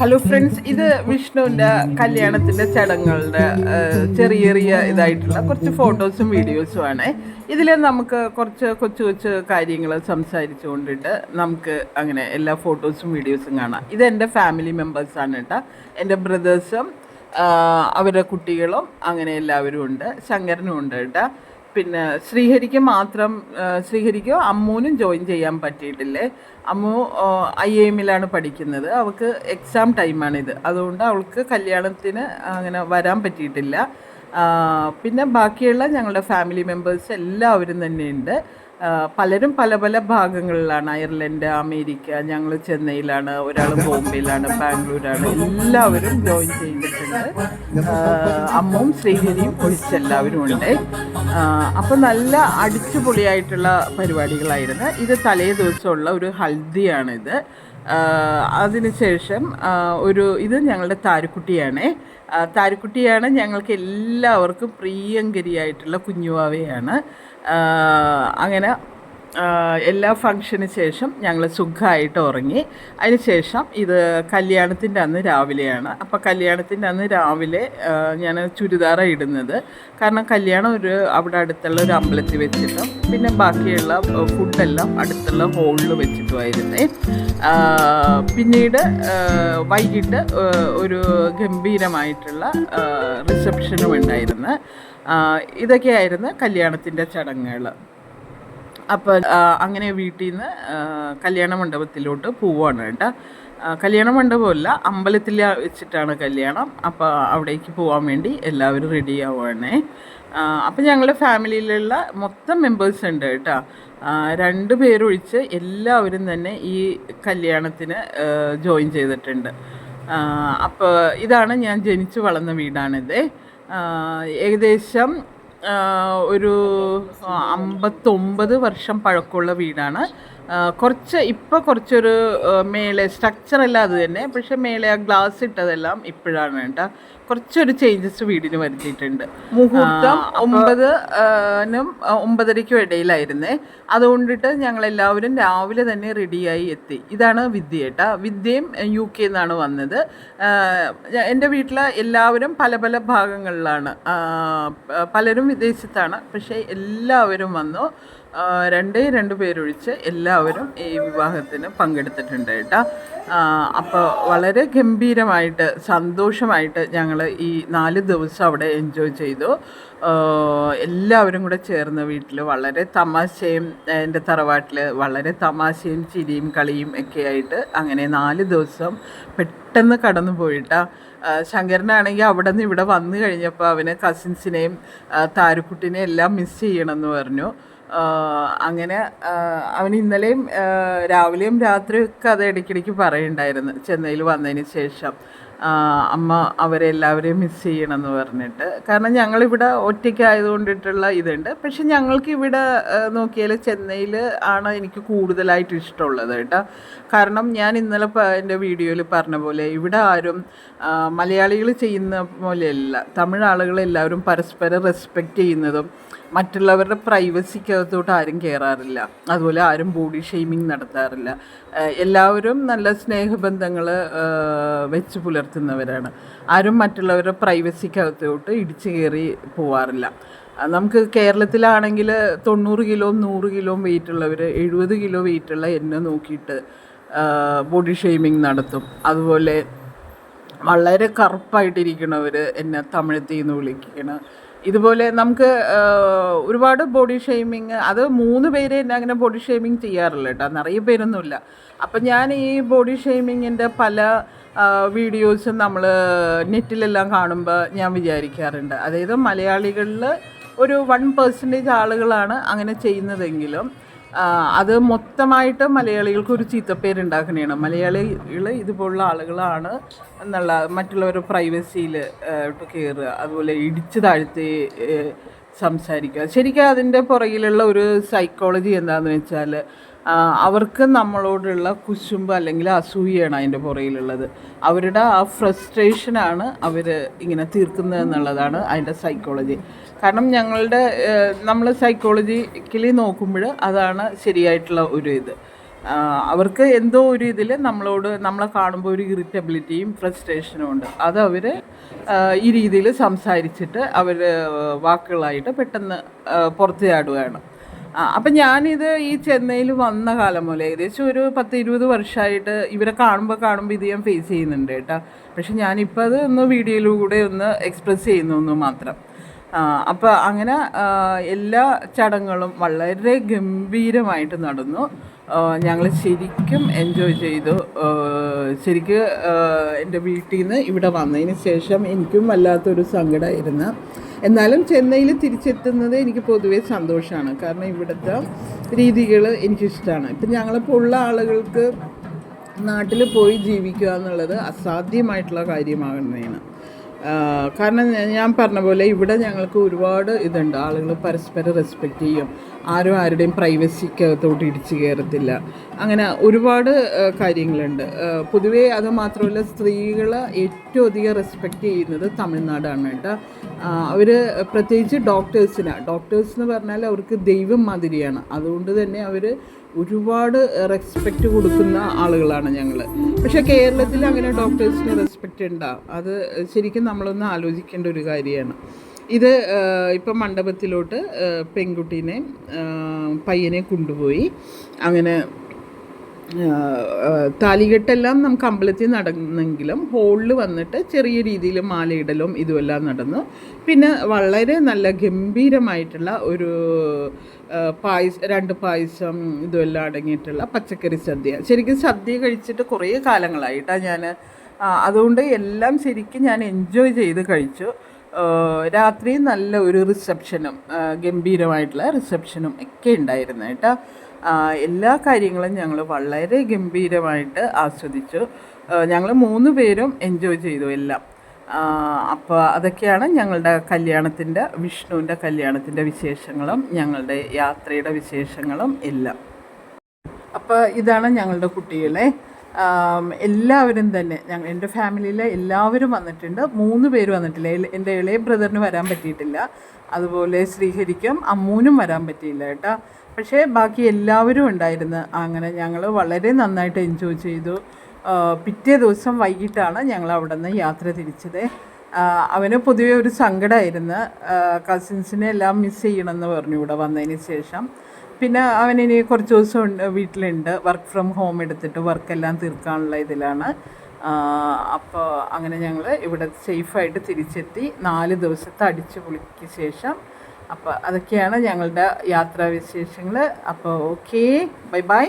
Hello friends ഇത് വിഷ്ണുവിന്റെ കല്യാണത്തിന്റെ ചടങ്ങുകളുടെ ചെറിയ ചെറിയ ഇതായിട്ടുള്ള കുറച്ച് ഫോട്ടോസും വീഡിയോസും ആണ്. ഇതിൽ നമുക്ക് കുറച്ച് കൊച്ചു കൊച്ചു കാര്യങ്ങൾ സംസാരിച്ചു കൊണ്ടിട്ട് നമുക്ക് അങ്ങനെ എല്ലാ ഫോട്ടോസും വീഡിയോസും കാണാം. ഇത് എന്റെ ഫാമിലി മെമ്പേഴ്സാണ് കേട്ടോ. എന്റെ ബ്രദേഴ്സും അവരുടെ കുട്ടികളും അങ്ങനെ എല്ലാവരും ഉണ്ട്. ശങ്കരനും ഉണ്ട് കേട്ടോ. പിന്നെ ശ്രീഹരിക്ക് മാത്രം ശ്രീഹരിക്ക് അമ്മൂനും ജോയിൻ ചെയ്യാൻ പറ്റിയിട്ടില്ലേ? അമ്മു ഐ എമ്മിലാണ് പഠിക്കുന്നത്. അവൾക്ക് എക്സാം ടൈമാണിത് അതുകൊണ്ട് അവൾക്ക് കല്യാണത്തിന് അങ്ങനെ വരാൻ പറ്റിയിട്ടില്ല. പിന്നെ ബാക്കിയുള്ള ഞങ്ങളുടെ ഫാമിലി മെമ്പേഴ്സ് എല്ലാവരും തന്നെയുണ്ട്. പലരും പല പല ഭാഗങ്ങളിലാണ്. അയർലൻഡ് അമേരിക്ക ഞങ്ങൾ ചെന്നൈയിലാണ് ഒരാൾ ബോംബെയിലാണ് ബാംഗ്ലൂരാണ്. എല്ലാവരും ജോയിൻ ചെയ്തിട്ടുണ്ട്. അമ്മവും അമ്മും ശ്രീഹരിയും ഒഴിച്ചെല്ലാവരും ഉണ്ട്. അപ്പോൾ നല്ല അടിച്ചുപൊളിയായിട്ടുള്ള പരിപാടികളായിരുന്നു. ഇത് തലേ ദിവസമുള്ള ഒരു ഹൽദിയാണിത്. അതിനുശേഷം ഒരു ഇത് ഞങ്ങളുടെ താരക്കുട്ടിയാണ്. താരക്കുട്ടിയാണ് ഞങ്ങൾക്ക് എല്ലാവർക്കും പ്രിയങ്കരിയായിട്ടുള്ള കുഞ്ഞുവാവയാണ്. അങ്ങനെ എല്ലാ ഫംഗ്ഷന് ശേഷം ഞങ്ങൾ സുഖമായിട്ട് ഉറങ്ങി. അതിന് ശേഷം ഇത് കല്യാണത്തിന്റെ അന്ന് രാവിലെയാണ്. അപ്പോൾ കല്യാണത്തിന്റെ അന്ന് രാവിലെ ഞാൻ ചുരിദാറാണ് ഇടുന്നത്. കാരണം കല്യാണം ഒരു അവിടെ അടുത്തുള്ള ഒരു അമ്പലത്തിൽ വെച്ചിട്ടും പിന്നെ ബാക്കിയുള്ള ഫുഡെല്ലാം അടുത്തുള്ള ഹോളിൽ വെച്ചിട്ടുമായിരുന്നേ പിന്നീട് വൈകിട്ട് ഒരു ഗംഭീരമായിട്ടുള്ള റിസപ്ഷനും ഉണ്ടായിരുന്നു. ഇതൊക്കെയായിരുന്നു കല്യാണത്തിന്റെ ചടങ്ങുകൾ അപ്പോൾ അങ്ങനെ വീട്ടിൽ നിന്ന് കല്യാണ മണ്ഡപത്തിലോട്ട് പോവാണ് കേട്ടോ. കല്യാണ മണ്ഡപമല്ല അമ്പലത്തിൽ വെച്ചിട്ടാണ് കല്യാണം. അപ്പോൾ അവിടേക്ക് പോകാൻ വേണ്ടി എല്ലാവരും റെഡി ആവുകയാണേ അപ്പോൾ ഞങ്ങളുടെ ഫാമിലിയിലുള്ള മൊത്തം മെമ്പേഴ്സ് ഉണ്ട് കേട്ടോ. രണ്ട് പേരൊഴിച്ച് എല്ലാവരും തന്നെ ഈ കല്യാണത്തിന് ജോയിൻ ചെയ്തിട്ടുണ്ട്. അപ്പോൾ ഇതാണ് ഞാൻ ജനിച്ചു വളർന്ന വീടാണിത്. ഏകദേശം ഒരു അമ്പത്തൊമ്പത് വർഷം പഴക്കമുള്ള വീടാണ്. കുറച്ച് ഇപ്പോൾ കുറച്ചൊരു മേലെ സ്ട്രക്ചർ അല്ല അത് തന്നെ. പക്ഷേ മേലെ ആ ഗ്ലാസ് ഇട്ടതെല്ലാം ഇപ്പോഴാണ് കേട്ടോ. കുറച്ചൊരു ചേഞ്ചസ് വീടിന് വരുത്തിയിട്ടുണ്ട്. മുഹൂർത്തം ഒമ്പത് ആ, നും ആ, ഒമ്പതരയ്ക്കും ഇടയിലായിരുന്നേ. അതുകൊണ്ടിട്ട് ഞങ്ങളെല്ലാവരും രാവിലെ തന്നെ റെഡിയായി എത്തി. ഇതാണ് വിദ്യ കേട്ടോ. വിദ്യയും യു കെ നിന്നാണ് വന്നത്. എന്റെ വീട്ടിലെ എല്ലാവരും പല പല ഭാഗങ്ങളിലാണ്. പലരും വിദേശത്താണ്. പക്ഷേ എല്ലാവരും വന്നു. രണ്ടേ രണ്ട് പേരൊഴിച്ച് എല്ലാവരും ഈ വിവാഹത്തിന് പങ്കെടുത്തിട്ടുണ്ട് കേട്ടോ. അപ്പോൾ വളരെ ഗംഭീരമായിട്ട് സന്തോഷമായിട്ട് ഞങ്ങൾ ഈ നാല് ദിവസം അവിടെ എൻജോയ് ചെയ്തു. എല്ലാവരും കൂടെ ചേർന്ന് വീട്ടിൽ വളരെ തമാശയും എന്റെ തറവാട്ടിൽ വളരെ തമാശയും ചിരിയും കളിയും ഒക്കെ ആയിട്ട് അങ്ങനെ നാല് ദിവസം പെട്ടെന്ന് കടന്നു പോയിട്ടാ. ശങ്കരനാണെങ്കിൽ അവിടെ നിന്ന് ഇവിടെ വന്നു കഴിഞ്ഞപ്പോൾ അവന് കസിൻസിനെയും താരുക്കുട്ടിനെയും എല്ലാം മിസ് ചെയ്യണമെന്ന് പറഞ്ഞു. അങ്ങനെ അവൻ ഇന്നലെയും രാവിലെയും രാത്രിയൊക്കെ അത് ഇടയ്ക്കിടയ്ക്ക് പറയുണ്ടായിരുന്നു ചെന്നൈയിൽ വന്നതിന് ശേഷം. അമ്മ അവരെ എല്ലാവരെയും മിസ് ചെയ്യണമെന്ന് പറഞ്ഞിട്ട്. കാരണം ഞങ്ങളിവിടെ ഒറ്റയ്ക്കായതുകൊണ്ടിട്ടുള്ള ഇതുണ്ട്. പക്ഷെ ഞങ്ങൾക്ക് ഇവിടെ നോക്കിയാൽ ചെന്നൈയിൽ ആണ് എനിക്ക് കൂടുതലായിട്ട് ഇഷ്ടമുള്ളത് കേട്ടോ. കാരണം ഞാൻ ഇന്നലെ എന്റെ വീഡിയോയിൽ പറഞ്ഞ പോലെ ഇവിടെ ആരും മലയാളികൾ ചെയ്യുന്ന പോലെയല്ല. തമിഴ് ആളുകളെല്ലാവരും പരസ്പരം റെസ്പെക്റ്റ് ചെയ്യുന്നതും മറ്റുള്ളവരുടെ പ്രൈവസിക്കകത്തോട്ട് ആരും കയറാറില്ല അതുപോലെ ആരും ബോഡി ഷെയ്മിങ് നടത്താറില്ല. എല്ലാവരും നല്ല സ്നേഹബന്ധങ്ങൾ വെച്ച് പുലർത്തുന്നവരാണ്. ആരും മറ്റുള്ളവരുടെ പ്രൈവസിക്കകത്തോട്ട് ഇടിച്ചു കയറി പോവാറില്ല. നമുക്ക് കേരളത്തിലാണെങ്കിൽ തൊണ്ണൂറ് കിലോ നൂറ് കിലോ വെയിറ്റ് ഉള്ളവർ എഴുപത് കിലോ വെയിറ്റുള്ള എന്നെ നോക്കിയിട്ട് ബോഡി ഷെയ്മിങ് നടത്തും. അതുപോലെ വളരെ കറുപ്പായിട്ടിരിക്കണവർ എന്നെ തമിഴത്തിൽ നിന്ന് വിളിക്കണം. ഇതുപോലെ നമുക്ക് ഒരുപാട് ബോഡി ഷെയ്മിങ് അത് മൂന്ന് പേര് എന്നെ അങ്ങനെ ബോഡി ഷെയ്മിങ് ചെയ്യാറില്ല കേട്ടോ. നിറയെ പേരൊന്നുമില്ല. അപ്പം ഞാൻ ഈ ബോഡി ഷെയ്മിങ്ങിന്റെ പല വീഡിയോസും നമ്മൾ നെറ്റിലെല്ലാം കാണുമ്പോൾ ഞാൻ വിചാരിക്കാറുണ്ട്. അതായത് മലയാളികളിൽ ഒരു വൺ പെർസെന്റേജ് ആളുകളാണ് അങ്ങനെ ചെയ്യുന്നതെങ്കിലും അത് മൊത്തമായിട്ട് മലയാളികൾക്ക് ഒരു ചീത്തപ്പേരുണ്ടാക്കുന്നതാണ് മലയാളികൾ ഇതുപോലുള്ള ആളുകളാണ് എന്നുള്ള മറ്റുള്ളവരുടെ പ്രൈവസിയിൽ കയറുക അതുപോലെ ഇടിച്ചു താഴ്ത്തി സംസാരിക്കുക. ശരിക്കും അതിന്റെ പുറകിലുള്ള ഒരു സൈക്കോളജി എന്താണെന്ന് വെച്ചാൽ അവർക്ക് നമ്മളോടുള്ള കുശുമ്പ് അല്ലെങ്കിൽ അസൂയയാണ് അതിന്റെ പുറയിലുള്ളത്. അവരുടെ ആ ഫ്രസ്ട്രേഷനാണ് അവർ ഇങ്ങനെ തീർക്കുന്നത് എന്നുള്ളതാണ് അതിന്റെ സൈക്കോളജി കാരണം ഞങ്ങളുടെ നമ്മൾ സൈക്കോളജിക്കലി നോക്കുമ്പോൾ അതാണ് ശരിയായിട്ടുള്ള ഒരു ഇത്. അവർക്ക് എന്തോ ഒരു ഇതിൽ നമ്മളോട് നമ്മളെ കാണുമ്പോൾ ഒരു ഇറിറ്റബിലിറ്റിയും ഫ്രസ്ട്രേഷനും ഉണ്ട്. അത് അവർ ഈ രീതിയിൽ സംസാരിച്ചിട്ട് അവർ വാക്കുകളായിട്ട് പെട്ടെന്ന് പുറത്തു ചാടുകയാണ് അപ്പം ഞാനിത് ഈ ചെന്നൈയിൽ വന്ന കാലം മുതൽ ഏകദേശം ഒരു പത്ത് ഇരുപത് വർഷമായിട്ട് ഇവരെ കാണുമ്പോൾ കാണുമ്പോൾ ഇത് ഞാൻ ഫേസ് ചെയ്യുന്നുണ്ട് കേട്ടോ. പക്ഷെ ഞാനിപ്പോൾ അത് ഒന്ന് വീഡിയോയിലൂടെ ഒന്ന് എക്സ്പ്രസ് ചെയ്യുന്നു മാത്രം. അപ്പോൾ അങ്ങനെ എല്ലാ ചടങ്ങുകളും വളരെ ഗംഭീരമായിട്ട് നടന്നു. ഞങ്ങൾ ശരിക്കും എൻജോയ് ചെയ്തു. ശരിക്ക് എന്റെ വീട്ടിൽ നിന്ന് ഇവിടെ വന്നതിന് ശേഷം എനിക്കും വല്ലാത്തൊരു സങ്കടമായിരുന്നു എന്നാലും ചെന്നൈയിൽ തിരിച്ചെത്തുന്നത് എനിക്ക് പൊതുവേ സന്തോഷമാണ്. കാരണം ഇവിടുത്തെ രീതികൾ എനിക്കിഷ്ടമാണ് ഇപ്പം ഞങ്ങളിപ്പോൾ ഉള്ള ആളുകൾക്ക് നാട്ടിൽ പോയി ജീവിക്കുക എന്നുള്ളത് അസാധ്യമായിട്ടുള്ള കാര്യമാകുന്നതാണ്. കാരണം ഞാൻ പറഞ്ഞ പോലെ ഇവിടെ ഞങ്ങൾക്ക് ഒരുപാട് ഇതുണ്ട്. ആളുകൾ പരസ്പരം റെസ്പെക്റ്റ് ചെയ്യും. ആരും ആരുടെയും പ്രൈവസിക്കകത്തോട്ട് ഇടിച്ചു കയറത്തില്ല. അങ്ങനെ ഒരുപാട് കാര്യങ്ങളുണ്ട്. പൊതുവെ അത് മാത്രമല്ല സ്ത്രീകൾ ഏറ്റവും അധികം റെസ്പെക്റ്റ് ചെയ്യുന്നത് തമിഴ്നാടാണ് കേട്ടോ. അവർ പ്രത്യേകിച്ച് ഡോക്ടേഴ്സിനാണ് ഡോക്ടേഴ്സ് എന്ന് പറഞ്ഞാൽ അവർക്ക് ദൈവം മാതിരിയാണ്. അതുകൊണ്ട് തന്നെ അവർ ഒരുപാട് റെസ്പെക്റ്റ് കൊടുക്കുന്ന ആളുകളാണ് ഞങ്ങൾ പക്ഷെ കേരളത്തിൽ അങ്ങനെ ഡോക്ടേഴ്സിന് റെസ്പെക്റ്റ് ഉണ്ടാവും അത് ശരിക്കും നമ്മളൊന്ന് ആലോചിക്കേണ്ട ഒരു കാര്യമാണ്. ഇത് ഇപ്പം മണ്ഡപത്തിലോട്ട് പെൺകുട്ടീനെ പയ്യനെ കൊണ്ടുപോയി. അങ്ങനെ താലികെട്ടെല്ലാം നമുക്ക് അമ്പലത്തിൽ നടന്നെങ്കിലും ഹോളിൽ വന്നിട്ട് ചെറിയ രീതിയിൽ മാലയിടലും ഇതുമെല്ലാം നടന്നു. പിന്നെ വളരെ നല്ല ഗംഭീരമായിട്ടുള്ള ഒരു പായസ രണ്ട് പായസം ഇതുമെല്ലാം അടങ്ങിയിട്ടുള്ള പച്ചക്കറി സദ്യ. ശരിക്കും സദ്യ കഴിച്ചിട്ട് കുറേ കാലങ്ങളായിട്ടാണ് ഞാൻ അതുകൊണ്ട് എല്ലാം ശരിക്കും ഞാൻ എൻജോയ് ചെയ്ത് കഴിച്ചു. രാത്രി നല്ല ഒരു റിസപ്ഷനും ഗംഭീരമായിട്ടുള്ള റിസപ്ഷനും ഒക്കെ ഉണ്ടായിരുന്നു കേട്ടോ. എല്ലാ കാര്യങ്ങളും ഞങ്ങൾ വളരെ ഗംഭീരമായിട്ട് ആസ്വദിച്ചു. ഞങ്ങൾ മൂന്ന് പേരും എൻജോയ് ചെയ്തു എല്ലാം. അപ്പോൾ അതൊക്കെയാണ് ഞങ്ങളുടെ കല്യാണത്തിന്റെ വിഷ്ണുവിന്റെ കല്യാണത്തിന്റെ വിശേഷങ്ങളും ഞങ്ങളുടെ യാത്രയുടെ വിശേഷങ്ങളും എല്ലാം. അപ്പോൾ ഇതാണ് ഞങ്ങളുടെ കുട്ടികളെ. എല്ലാവരും തന്നെ ഞങ്ങൾ എന്റെ ഫാമിലിയിലെ എല്ലാവരും വന്നിട്ടുണ്ട്. മൂന്ന് പേര് വന്നിട്ടില്ല. എന്റെ ഇളയ ബ്രദറിന് വരാൻ പറ്റിയിട്ടില്ല. അതുപോലെ ശ്രീഹരിക്കും അമ്മൂനും വരാൻ പറ്റിയില്ല കേട്ടോ. പക്ഷേ ബാക്കി എല്ലാവരും ഉണ്ടായിരുന്നു. അങ്ങനെ ഞങ്ങൾ വളരെ നന്നായിട്ട് എൻജോയ് ചെയ്തു. പിറ്റേ ദിവസം വൈകിട്ടാണ് ഞങ്ങൾ അവിടെ നിന്ന് യാത്ര തിരിച്ചത്. അവന് പൊതുവെ ഒരു സങ്കടമായിരുന്നു കസിൻസിനെ എല്ലാം മിസ് ചെയ്യണമെന്ന് പറഞ്ഞു ഇവിടെ വന്നതിന് ശേഷം. പിന്നെ അവൻ ഇനി കുറച്ച് ദിവസം വീട്ടിലുണ്ട്. വർക്ക് ഫ്രം ഹോം എടുത്തിട്ട് വർക്കെല്ലാം തീർക്കാനുള്ള ഇതിലാണ്. അപ്പോൾ അങ്ങനെ ഞങ്ങൾ ഇവിടെ സേഫായിട്ട് തിരിച്ചെത്തി. നാല് ദിവസത്തെ അടിച്ചു പൊളിക്ക് ശേഷം. അപ്പോൾ അതൊക്കെയാണ് ഞങ്ങളുടെ യാത്രാവിശേഷങ്ങൾ അപ്പോൾ ഓക്കേ ബൈ ബൈ